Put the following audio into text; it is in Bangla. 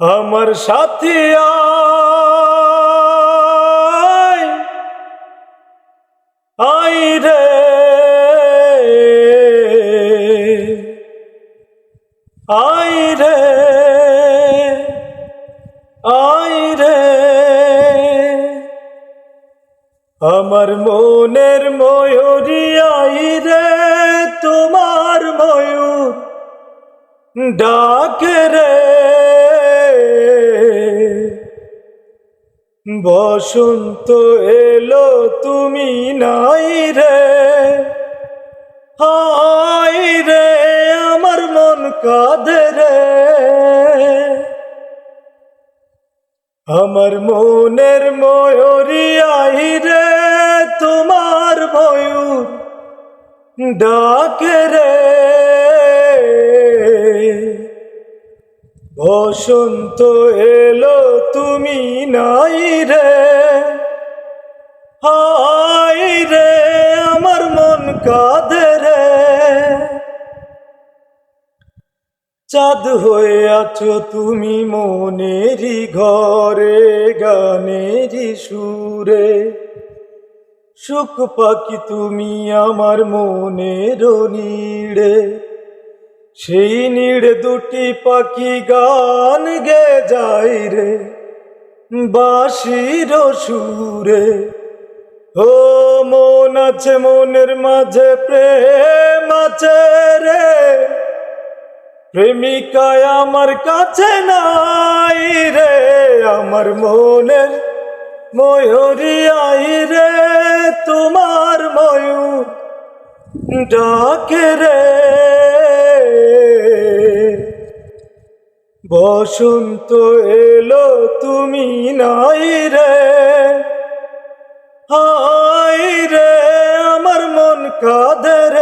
আমার সাথী আই রে। আই রে। আই রে। আমার মনের ময়ূরী আই রে, তোমার ময়ূর ডাকে রে। বসন্ত এলো, তুমি নাই রে। হাই রে, আমার মন কাঁদে রে। আমার মনের ময়ূরী আই রে, তোমার ময়ূর ডাকে রে। বসন্ত এলো, তুমি নাই রে। হাই রে, আমার মন কাঁদে রে। চাঁদ হয়ে আছো তুমি মনেরই ঘরে, গানেরই সুরে। সুখ পাখি তুমি আমার মনের নিড়ে। সেই নিড়ে দুটি পাখি গান গে যাই রে, বাঁশির সুরে। ও মন আছে, মনের মাঝে প্রেম আছে রে, প্রেমিকায় আমার কাছে নাই রে, আমার মনের ময়ূরী আই রে, তোমার ময়ূর ডাকে রে। বসন্ত এলো তুমি নাই রে। হাই রে আমার মন কাঁদে রে।